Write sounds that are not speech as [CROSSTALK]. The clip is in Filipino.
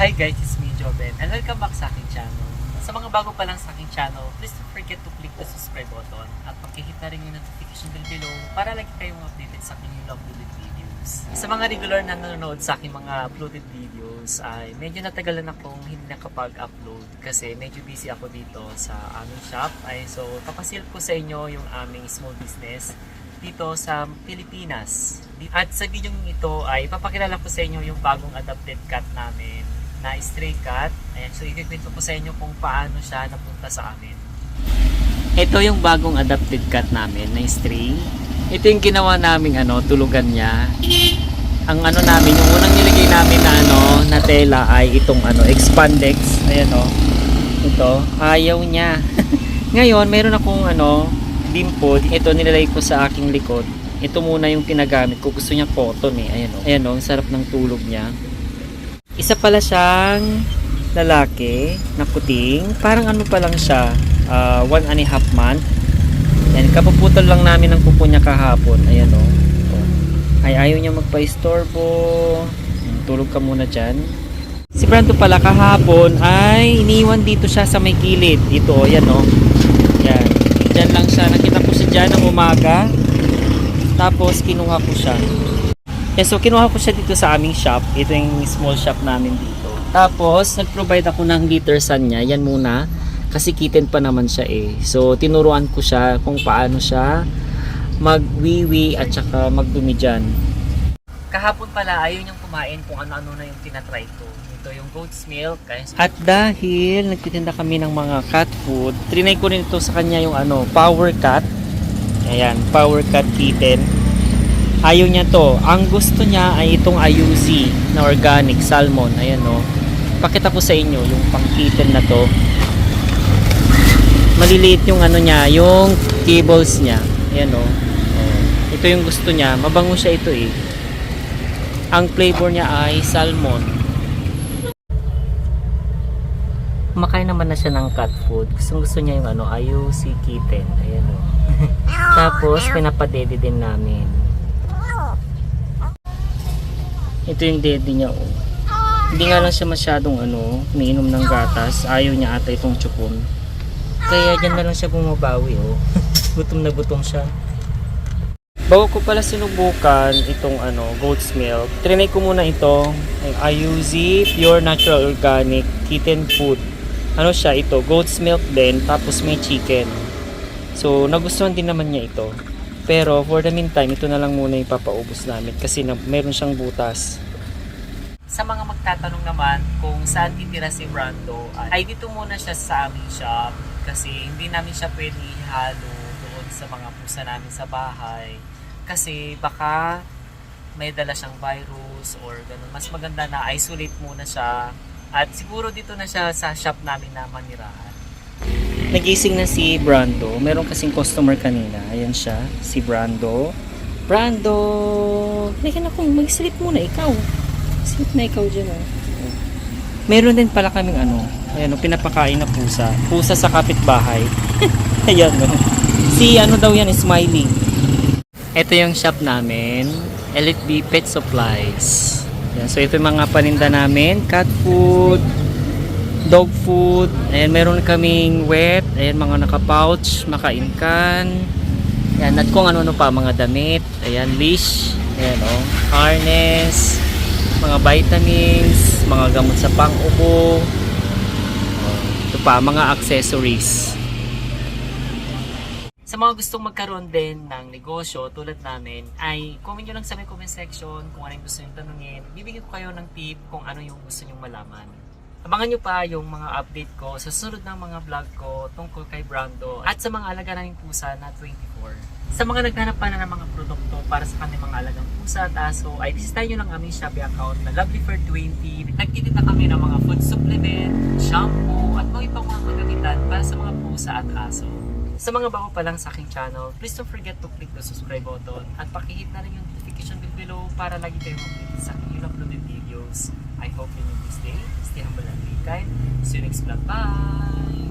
Hi guys, it's me Joben and welcome back sa aking channel. Sa mga bago pa lang sa aking channel, please don't forget to click the subscribe button at pakihit na rin yung notification bell below para lagi kayong updated sa aking new uploaded videos. Sa mga regular na nanonood sa aking mga uploaded videos ay medyo natagalan akong hindi nakapag-upload kasi medyo busy ako dito sa aming shop. Ay, so papasil ko sa inyo yung aming small business dito sa Pilipinas. At sa video ito ay papakilala ko sa inyo yung bagong adopted cat namin na stray cat. Ayan, so ikikwento ko sa inyo kung paano siya napunta sa amin. Ito yung bagong adopted cat namin na stray. Ito yung ginawa naming ano, tulugan niya. Ang ano namin, yung unang nilagay namin na ano, na tela ay itong ano, expandex. Ayan o. Ito, ayaw niya. [LAUGHS] Ngayon, meron akong ano, limpod. Ito nilalagay ko sa aking likod. Ito muna yung ginagamit ko. Gusto niya cotton eh. Ayan o. Ayan o, ang sarap ng tulog niya. Isa pala siyang lalaki na kuting. Parang ano pa lang siya, ah, one and a half month. Yan, kapuputol lang namin ng kuko niya kahapon. Ayan o. Ay, ayaw niya magpa-istorbo. Hmm, Tulog ka muna dyan. Si Brando pala kahapon ay iniwan dito siya sa may gilid. Ito, o, yan o. Yan. Diyan lang siya. Nakita ko siya dyan ng umaga. Tapos, kinuha ko siya. Yeah, so kinuha ko siya dito sa aming shop. Ito yung small shop namin dito. Tapos, nag-provide ako ng litter san niya. Yan muna. Kasi kitten pa naman siya eh. So, tinuruan ko siya kung paano siya magwiwi at saka magdumi dyan. Kahapon pala, ayaw niyang kumain kung ano-ano na yung tinatry ko. Ito yung goat's milk. At dahil nagtitinda kami ng mga cat food, trinay ko rin ito sa kanya yung ano, power cat. Ayan, power cat kitten. Ayaw niya to. Ang gusto niya ay itong ayuzi na organic salmon. Ayan o. Pakita ko sa inyo yung pang kitten na to. Maliliit yung ano niya, yung cables niya. Ayan o. Oh. Ito yung gusto niya. Mabango siya ito eh. Ang flavor niya ay salmon. Kumakain naman na siya ng cat food. Gusto gusto niya yung ano, ayusi kitten. Ayan o. [LAUGHS] Tapos, pinapadede din namin. Ito yung daddy niya oh. Hindi nga lang siya masyadong ano, umiinom ng gatas. Ayaw niya ata itong chupon. Kaya dyan na lang siya bumabawi oh. [LAUGHS] gutom na gutom siya. Bago ko pala sinubukan itong ano, goat's milk, trinay ko muna ito, ay Ayuzi Pure Natural Organic Kitten Food. Ano siya ito, goat's milk din, tapos may chicken. So, nagustuhan din naman niya ito. Pero for the meantime, ito na lang muna yung papaubos namin kasi na, meron siyang butas. Sa mga magtatanong naman kung saan titira si Brando, ay dito muna siya sa aming shop kasi hindi namin siya pwede ihalo doon sa mga pusa namin sa bahay kasi baka may dala siyang virus or ganun. Mas maganda na isolate muna siya at siguro dito na siya sa shop namin na manirahan. Nagising na si Brando. Meron kasing customer kanina. Ayan siya, si Brando. Brando! Halika na kung mag-sleep muna ikaw. Sleep na ikaw dyan oh. Meron din pala kaming ano, ayan oh, pinapakain na pusa. Pusa sa kapitbahay. [LAUGHS] ayan oh. Si ano daw yan, Smiley. Ito yung shop namin, Elite Bee Pet Supplies. Yan, so ito yung mga paninda namin, cat food, dog food. Ayan, meron kaming wet. Ayan, mga naka-pouch, makainkan. Ayan, at kung ano-ano pa, mga damit. Ayan, leash. Ayan, oh. Harness. Mga vitamins. Mga gamot sa pang-ubo. Oh, ito pa, mga accessories. Sa mga gustong magkaroon din ng negosyo tulad namin, ay comment nyo lang sa may comment section kung ano yung gusto nyo tanungin. Bibigyan ko kayo ng tip kung ano yung gusto nyo malaman. Abangan nyo pa yung mga update ko sa susunod ng mga vlog ko tungkol kay Brando at sa mga alaga naming pusa na 24. Sa mga naghanap pa na ng mga produkto para sa kanilang mga alagang pusa at aso, ay bisitahin nyo lang aming Shopee account na Lovelyfur20. Nagtitinda kami ng mga food supplement, shampoo, at mga ibang mga kagamitan para sa mga pusa at aso. Sa mga bago pa lang sa aking channel, please don't forget to click the subscribe button at pakihit na rin yung below para lagi kayong updated sa aking uploaded videos. I hope you enjoy this day. Stay humble and be kind. See you next vlog. Bye!